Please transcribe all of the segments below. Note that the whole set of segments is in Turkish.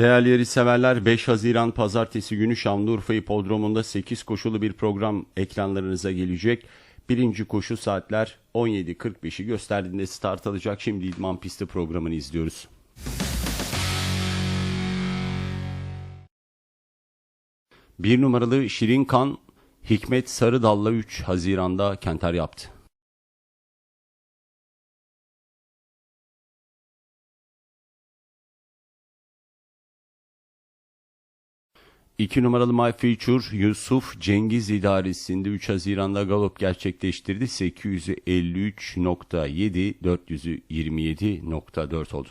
Değerli yarış severler 5 Haziran Pazartesi günü Şanlıurfa Hipodromu'nda 8 koşulu bir program ekranlarınıza gelecek. Birinci koşu saatler 17.45'i gösterdiğinde start alacak. Şimdi İdman Pisti programını izliyoruz. Bir numaralı Şirin Kan Hikmet Sarıdal'la 3 Haziran'da Kenter yaptı. 2 numaralı My Future Yusuf Cengiz idaresinde 3 Haziran'da galop gerçekleştirdi. 853.7 427.4 oldu.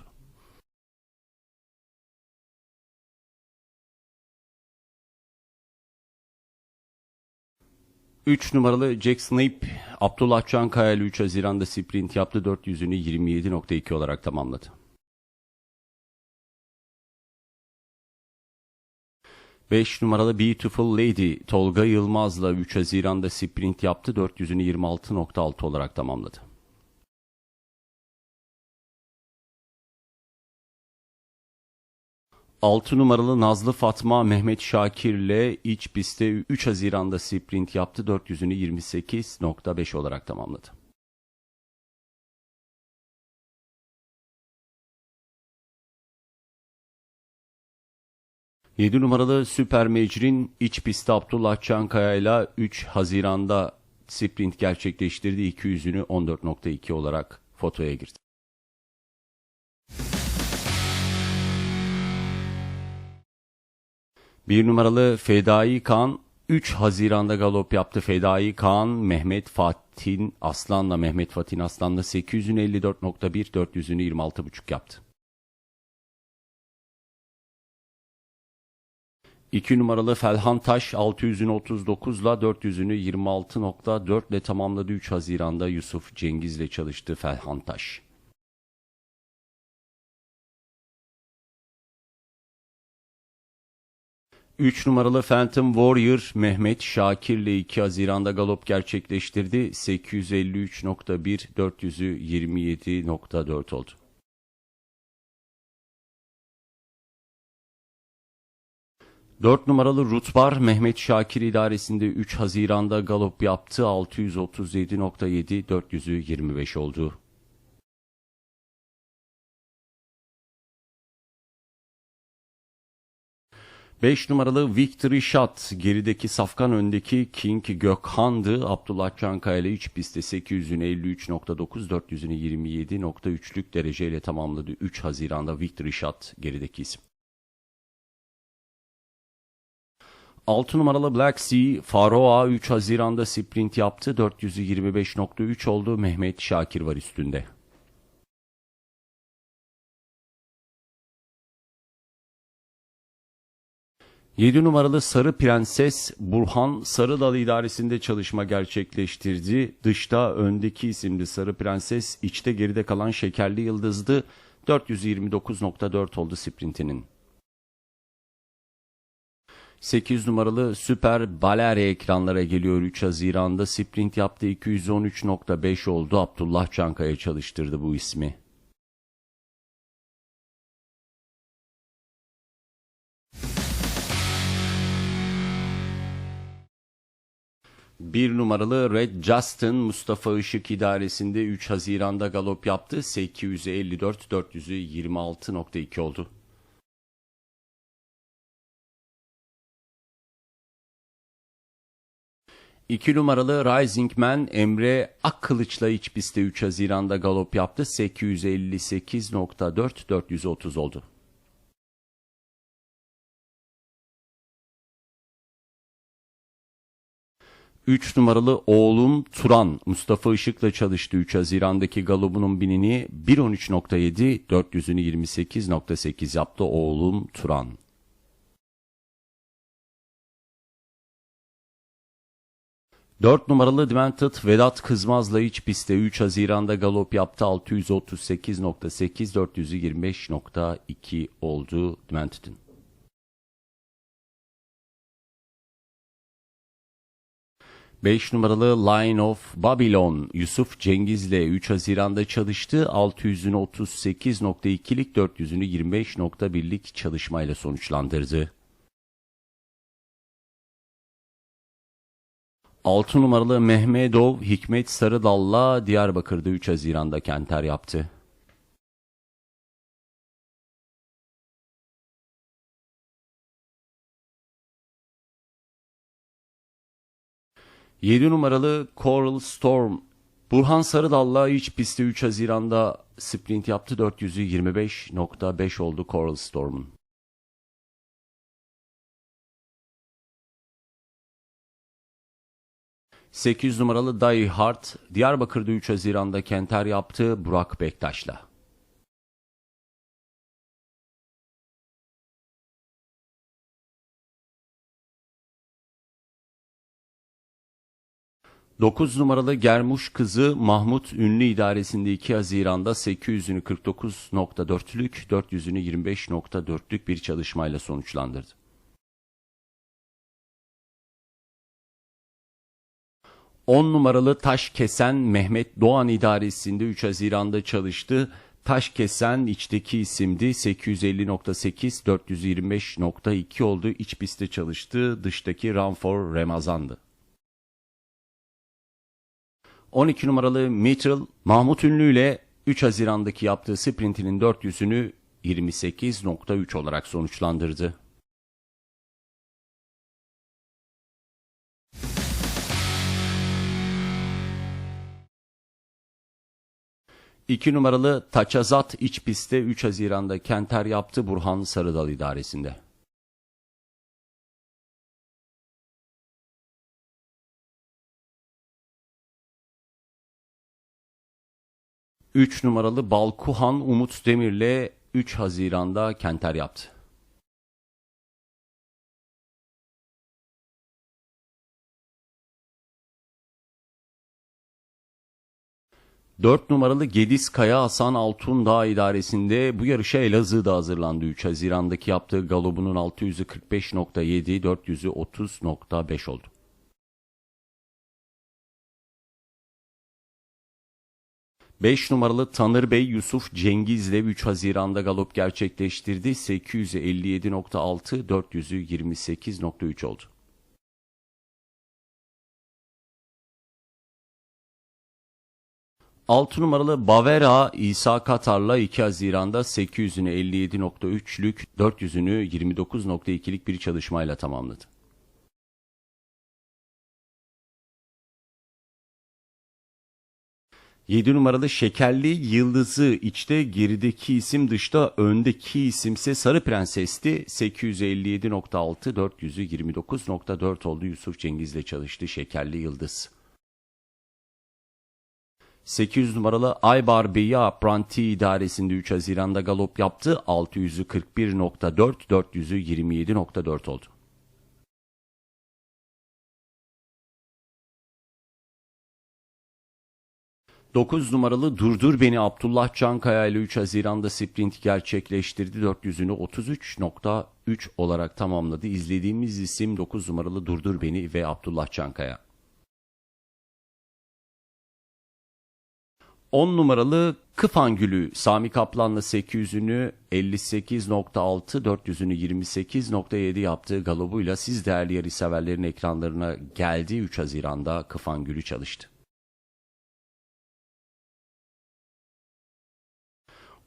Üç numaralı Jack Snape Abdullah Çankaya ile 3 Haziran'da sprint yaptı. 400'ünü 27.2 olarak tamamladı. 5 numaralı Beautiful Lady Tolga Yılmaz'la 3 Haziran'da sprint yaptı. 400'ünü 26.6 olarak tamamladı. Altı numaralı Nazlı Fatma Mehmet Şakir ile iç pistte 3 Haziran'da sprint yaptı. 400'ünü 28.5 olarak tamamladı. 7 numaralı Süper Mecrin iç pistte Abdullah Çankaya ile 3 Haziran'da sprint gerçekleştirdi. 200'ünü 14.2 olarak fotoya girdi. Bir numaralı Fedai Kan 3 Haziran'da galop yaptı. Fedai Kaan Mehmet Fatih Aslan'la Mehmet Fatih Aslan'la 800'ünü 54.1 400'ünü 26.5 yaptı. 2 numaralı Felhan Taş 600'ünü 39 ile 400'ünü 26.4 ile tamamladı. 3 Haziran'da Yusuf Cengiz ile çalıştı Felhan Taş. Üç numaralı Phantom Warrior Mehmet Şakir ile 2 Haziran'da galop gerçekleştirdi. 853.1 400'ü 27.4 oldu. 4 numaralı Rutbar Mehmet Şakir idaresinde 3 Haziran'da galop yaptı. 637.7 400'ü 25 oldu. Beş numaralı Victory Shot gerideki safkan öndeki King Gökhan'dı. Abdullah Çankaya ile iç pistte 800'ünü 53.9 400'ünü 27.3'lük dereceyle tamamladı. 3 Haziran'da Victory Shot gerideki isim. 6 numaralı Black Sea Faroa 3 Haziran'da sprint yaptı. 425.3 oldu. Mehmet Şakir var üstünde. Yedi numaralı Sarı Prenses Burhan Sarıdal idaresinde çalışma gerçekleştirdi. Dışta öndeki isimli Sarı Prenses, içte geride kalan Şekerli Yıldız'dı. 429.4 oldu sprintinin. 8 numaralı Süper Baleri ekranlara geliyor 3 Haziran'da. Sprint yaptı 213.5 oldu. Abdullah Çankaya çalıştırdı bu ismi. Bir numaralı Red Justin Mustafa Işık idaresinde 3 Haziran'da galop yaptı. 854 400'ü 26.2 oldu. 2 numaralı Rising Man Emre Akkılıç'la iç pistte 3 Haziran'da galop yaptı. 858.4 430 oldu. Üç numaralı oğlum Turan Mustafa Işık'la çalıştı 3 Haziran'daki galobunun binini 1.13.7 400'ünü 28.8 yaptı oğlum Turan. 4 numaralı Demented Vedat Kızmaz'la iç pistte 3 Haziran'da galop yaptı. 638.8 425.2 oldu Demented'in. 5 numaralı Line of Babylon Yusuf Cengiz'le 3 Haziran'da çalıştı. 600'ünü 38.2'lik 400'ünü 25.1'lik çalışmayla sonuçlandırdı. 6 numaralı Mehmedov Hikmet Sarıdal'la Diyarbakır'da 3 Haziran'da kenter yaptı. Yedi numaralı Coral Storm Burhan Sarıdal'la iç pistte 3 Haziran'da sprint yaptı. 400'ü 25.5 oldu Coral Storm'un. 8 numaralı Die Hard Diyarbakır'da 3 Haziran'da kenter yaptı Burak Bektaş'la. Dokuz numaralı Germuş kızı Mahmut Ünlü idaresinde 2 Haziran'da 800'ünü 49.4'lük 400'ünü 25.4'lük bir çalışmayla sonuçlandırdı. 10 numaralı Taş Kesen Mehmet Doğan idaresinde 3 Haziran'da çalıştı. Taş Kesen içteki isimdi. 850.8 425.2 oldu. İç pistte çalıştı. Dıştaki Ramfor Remazan'dı. 12 numaralı Mitchell Mahmut Ünlü ile 3 Haziran'daki yaptığı sprintinin 400'ünü 28.3 olarak sonuçlandırdı. 2 numaralı Taçazat iç pistte 3 Haziran'da Kenter yaptı Burhan Sarıdal idaresinde. Üç numaralı Balkuhan Umut Demir'le 3 Haziran'da Kenter yaptı. 4 numaralı Gediz Kaya Hasan Altundağ idaresinde bu yarışa Elazığ'da hazırlandı. 3 Haziran'daki yaptığı galobunun 600'ü 45.7, 400'ü 30.5 oldu. Beş numaralı Tanır Bey Yusuf Cengiz'le 3 Haziran'da galop gerçekleştirdi. 857.6, 400'ü 28.3 oldu. 6 numaralı Bavera İsa Katar'la 2 Haziran'da 800'ünü 57.3'lük 400'ünü 29.2'lik bir çalışmayla tamamladı. Yedi numaralı Şekerli Yıldızı içte gerideki isim dışta öndeki isimse Sarı Prenses'ti. 857.6 400'ü 29.4 oldu Yusuf Cengiz'le çalıştı Şekerli Yıldız. 800 numaralı Aybar Beyi Apranti idaresinde 3 Haziran'da galop yaptı. 600'ü 41.4, 400'ü 27.4 oldu. Dokuz numaralı Durdur Beni Abdullah Cankaya ile 3 Haziran'da sprint gerçekleştirdi. 400'ünü 33.3 olarak tamamladı. İzlediğimiz isim 9 numaralı Durdur Beni ve Abdullah Cankaya. 10 numaralı Kıfangül'ü Sami Kaplan'la 800'ünü 58.6, 400'ünü 28.7 yaptığı galobuyla siz değerli yarı severlerin ekranlarına geldi 3 Haziran'da Kıfangül'ü çalıştı.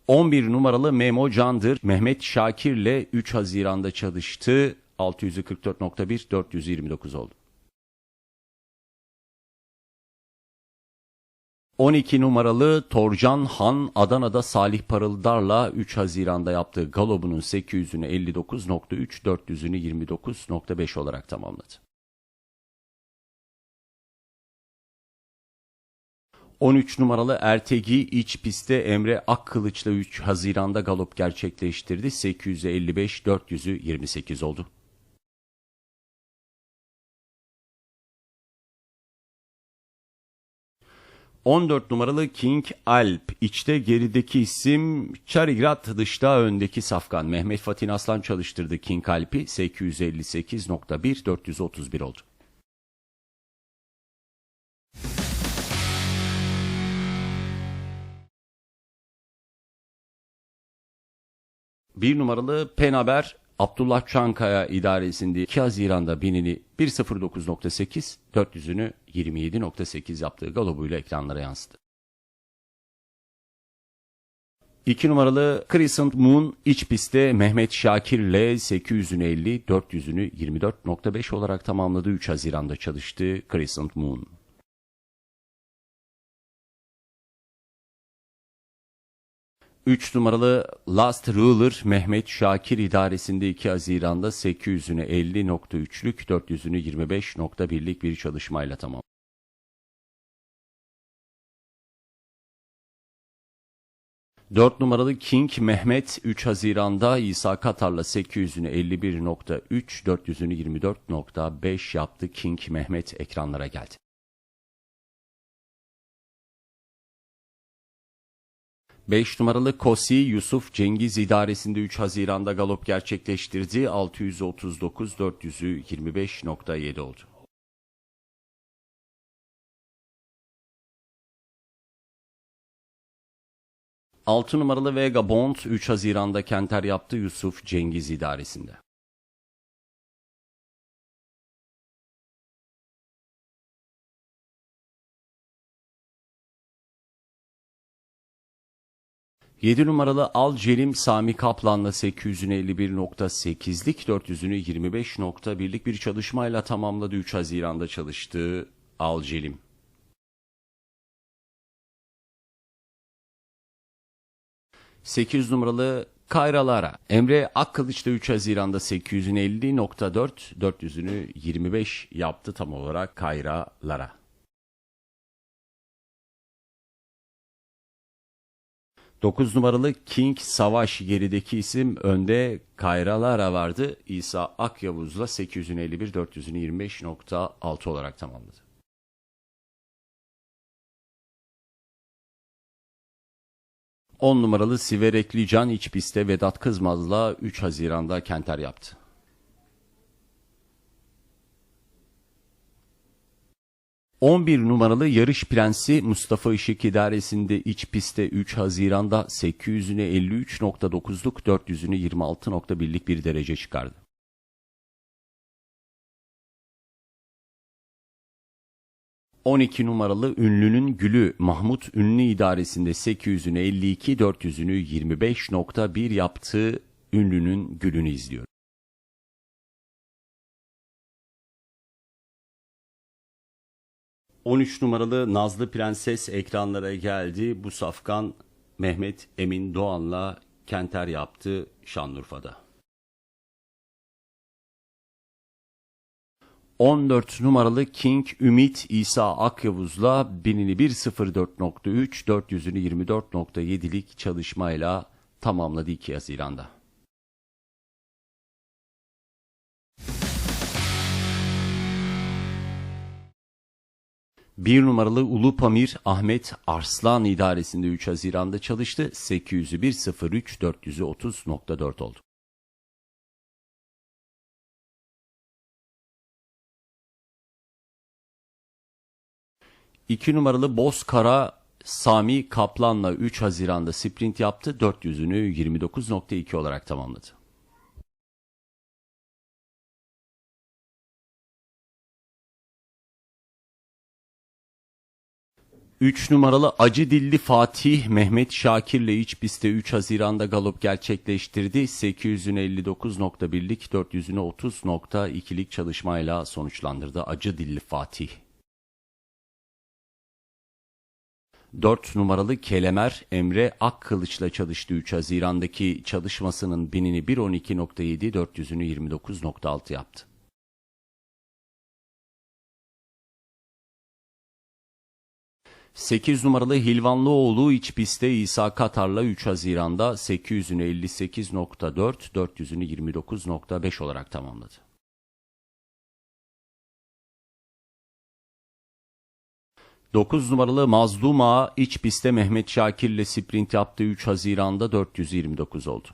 11 numaralı Memo Candır Mehmet Şakir'le 3 Haziran'da çalıştı. 644.1 429 oldu. 12 numaralı Torcan Han Adana'da Salih Parıldar'la 3 Haziran'da yaptığı galobunun 800'ünü 59.3, 400'ünü 29.5 olarak tamamladı. 13 numaralı Ertegi iç pistte Emre Akkılıç'la 3 Haziran'da galop gerçekleştirdi. 855, 400'ü 28 oldu. 14 numaralı King Alp. İçte gerideki isim Çarigrat dışta öndeki Safkan. Mehmet Fatih Aslan çalıştırdı King Alp'i. 858.1 431 oldu. Bir numaralı Penaber Abdullah Çankaya idaresinde 2 Haziran'da binini 1.09.8, 400'ünü 27.8 yaptığı galobuyla ekranlara yansıdı. 2 numaralı Crescent Moon iç pistte Mehmet Şakir'le 800'ünü 50, 400'ünü 24.5 olarak tamamladı. 3 Haziran'da çalıştı Crescent Moon. 3 numaralı Last Ruler Mehmet Şakir idaresinde 2 Haziran'da 800'ünü 50.3'lük 400'ünü 25.1'lik bir çalışmayla tamam. Dört numaralı King Mehmet 3 Haziran'da İsa Katar'la 800'ünü 51.3, 400'ünü 24.5 yaptı. King Mehmet ekranlara geldi. 5 numaralı Kosi Yusuf Cengiz idaresinde 3 Haziran'da galop gerçekleştirdi. 639 400'ü 25.7 oldu. Altı numaralı Vega Bond 3 Haziran'da Kenter yaptı Yusuf Cengiz idaresinde. 7 numaralı Al Celim Sami Kaplan'la 851.8'lik 400'ünü 25.1'lik bir çalışmayla tamamladı 3 Haziran'da çalıştığı Al Celim. Sekiz numaralı Kayralara. Emre Akkılıç da 3 Haziran'da 850.4, 400'ünü 25 yaptı tam olarak Kayralara. 9 numaralı King Savaş gerideki isim önde Kayralara vardı. İsa Akyavuz'la 851 400'ünü 25.6 olarak tamamladı. On numaralı Siverekli Can iç pistte Vedat Kızmaz'la 3 Haziran'da Kenter yaptı. 11 numaralı yarış prensi Mustafa Işık idaresinde iç pistte 3 Haziran'da 800'üne 53.9'luk 400'ünü 26.1'lik bir derece çıkardı. ...12 numaralı ünlünün gülü Mahmut Ünlü idaresinde 800'ünü 52, 400'ünü 25.1 yaptığı ünlünün gülünü izliyor. 13 numaralı Nazlı Prenses ekranlara geldi. Bu safkan Mehmet Emin Doğan'la Kenter yaptı Şanlıurfa'da. 14 numaralı King Ümit İsa Akyavuz'la binini 1.04.3, 400'ünü 24.7'lik çalışmayla tamamladı 2 Haziran'da. Bir numaralı Ulu Pamir Ahmet Arslan idaresinde 3 Haziran'da çalıştı. 800'ü 1.03 400'ü 30.4 oldu. İki numaralı Bozkara Sami Kaplan'la 3 Haziran'da sprint yaptı. 400'ünü 29.2 olarak tamamladı. 3 numaralı Acı Dilli Fatih Mehmet Şakir'le iç pistte 3 Haziran'da galop gerçekleştirdi. 859.1'lik 400'üne 30.2'lik çalışmayla sonuçlandırdı Acı Dilli Fatih. 4 numaralı Kelemer Emre Akkılıç'la çalıştığı 3 Haziran'daki çalışmasının binini 1.12.7 400'ünü 29.6 yaptı. 8 numaralı Hilvanlıoğlu iç pistte İsa Katar'la 3 Haziran'da 800'ünü 58.4, 400'ünü 29.5 olarak tamamladı. Dokuz numaralı Mazluma iç pistte Mehmet Şakir ile sprint yaptığı 3 Haziran'da 429 oldu.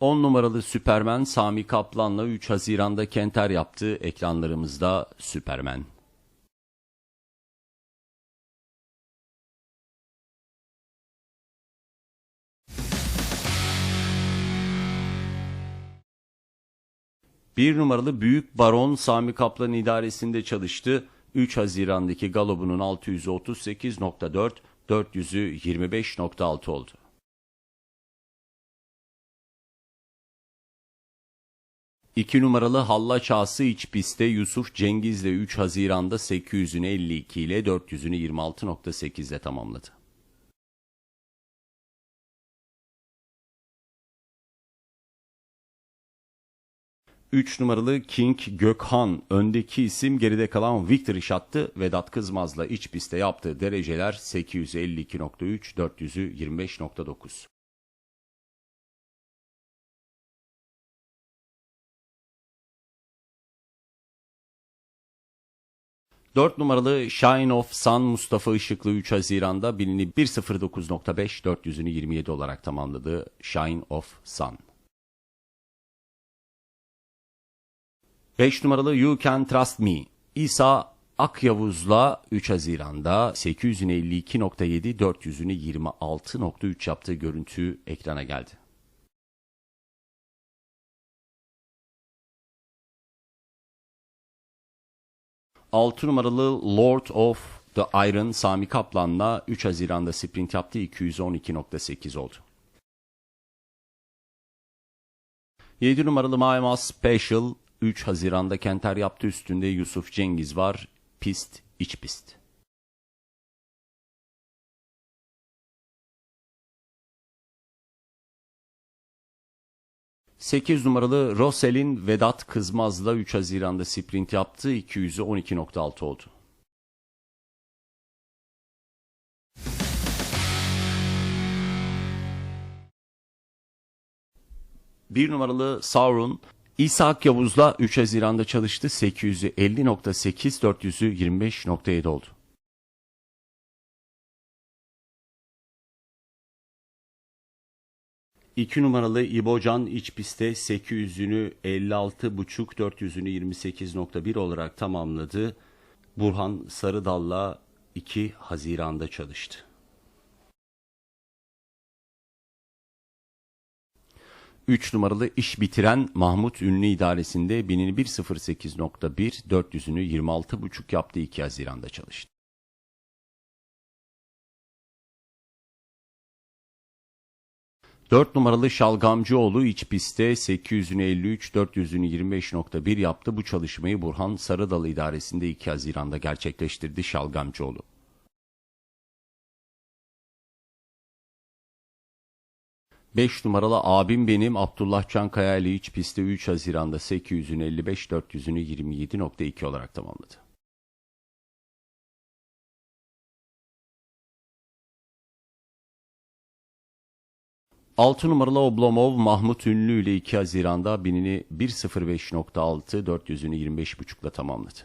10 numaralı Süpermen Sami Kaplan'la 3 Haziran'da Kenter yaptı. Ekranlarımızda Süpermen. Bir numaralı Büyük Baron Sami Kaplan idaresinde çalıştı. 3 Haziran'daki galobunun 638.4, 400'ü 25.6 oldu. İki numaralı Hallaç Ağası iç pistte Yusuf Cengiz'le 3 Haziran'da 800'ünü 52 ile 400'ünü 26.8 ile tamamladı. 3 numaralı King Gökhan öndeki isim geride kalan Victory Shot'tı. Vedat Kızmaz'la iç pistte yaptığı dereceler 852.3, 400'ü 25.9. Dört numaralı Shine of Sun Mustafa Işıklı 3 Haziran'da bilini 1.09.5 400'ünü 27 olarak tamamladı. Shine of Sun. 5 numaralı You Can Trust Me. İsa Akyavuz'la 3 Haziran'da 852.7 400'ünü 26.3 yaptığı görüntü ekrana geldi. Altı numaralı Lord of the Iron Sami Kaplan'la 3 Haziran'da sprint yaptı 212.8 oldu. 7 numaralı My Special 3 Haziran'da Kenter yaptı üstünde Yusuf Cengiz var. Pist, iç pist. Sekiz numaralı Roselin Vedat Kızmaz'la 3 Haziran'da sprint yaptı. 200'ü 12.6 oldu. Bir numaralı Sauron İshak Yavuz'la 3 Haziran'da çalıştı. 800'ü 50.8, 400'ü 25.7 oldu. İki numaralı İbocan iç pistte 800'ünü 56.5, 400'ünü 28.1 olarak tamamladı. Burhan Sarıdal'la 2 Haziran'da çalıştı. 3 numaralı iş bitiren Mahmut Ünlü idaresinde binini 1.08.1, 400'ünü 26.5 yaptı 2 Haziran'da çalıştı. Dört numaralı Şalgamcıoğlu iç pistte 800'ünü 53, 400'ünü 25.1 yaptı. Bu çalışmayı Burhan Sarıdalı idaresinde 2 Haziran'da gerçekleştirdi Şalgamcıoğlu. 5 numaralı abim benim Abdullah Çankaya ile iç pistte 3 Haziran'da 800'ünü 55 400'ünü 27.2 olarak tamamladı. Altı numaralı Oblomov Mahmut Ünlü ile 2 Haziran'da binini 1.05.6 400'ünü 25.5'la tamamladı.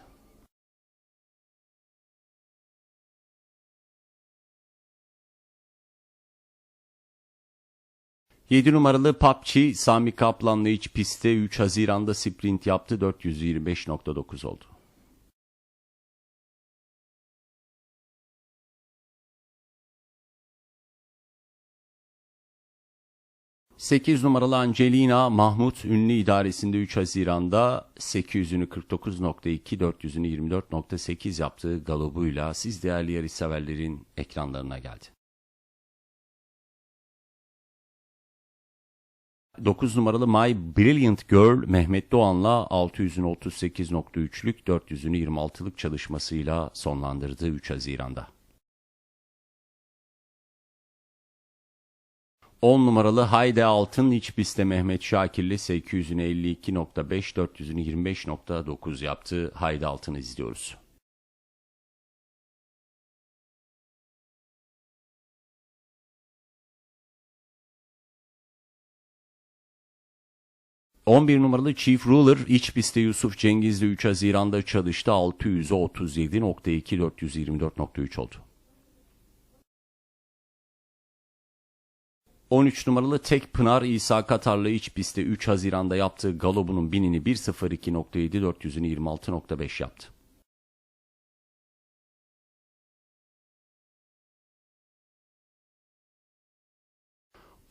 7 numaralı PUBG Sami Kaplan'la iç pistte 3 Haziran'da sprint yaptı 425.9 oldu. Sekiz numaralı Angelina Mahmut ünlü idaresinde 3 Haziran'da 800'ünü 49.2, 400'ünü 24.8 yaptığı galobuyla siz değerli yarış severlerin ekranlarına geldi. 9 numaralı My Brilliant Girl Mehmet Doğan'la 600'ünü 38.3'lük 400'ünü 26'lık çalışmasıyla sonlandırdı 3 Haziran'da. 10 numaralı Hayde Altın iç pistte Mehmet Şakir'le 800'ünü 52.5 400'ünü 25.9 yaptı. Hayde Altın'ı izliyoruz. 11 numaralı Chief Ruler iç pistte Yusuf Cengiz'le 3 Haziran'da çalıştı. 600'e 37.2 424.3 oldu. 13 numaralı Tek Pınar İsa Katarlı iç pistte 3 Haziran'da yaptığı galobunun binini 1.02.7 400'ünü 26.5 yaptı.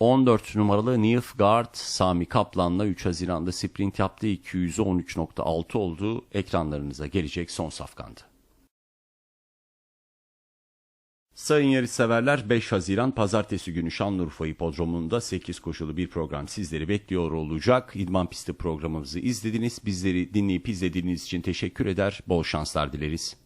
14 numaralı Nilfgaard Sami Kaplan'la 3 Haziran'da sprint yaptı. 213.6 oldu. Ekranlarınıza gelecek son safkandı. Sayın yarışseverler 5 Haziran Pazartesi günü Şanlıurfa Hipodromu'nda 8 koşulu bir program sizleri bekliyor olacak. İdman Pisti programımızı izlediniz. Bizleri dinleyip izlediğiniz için teşekkür eder. Bol şanslar dileriz.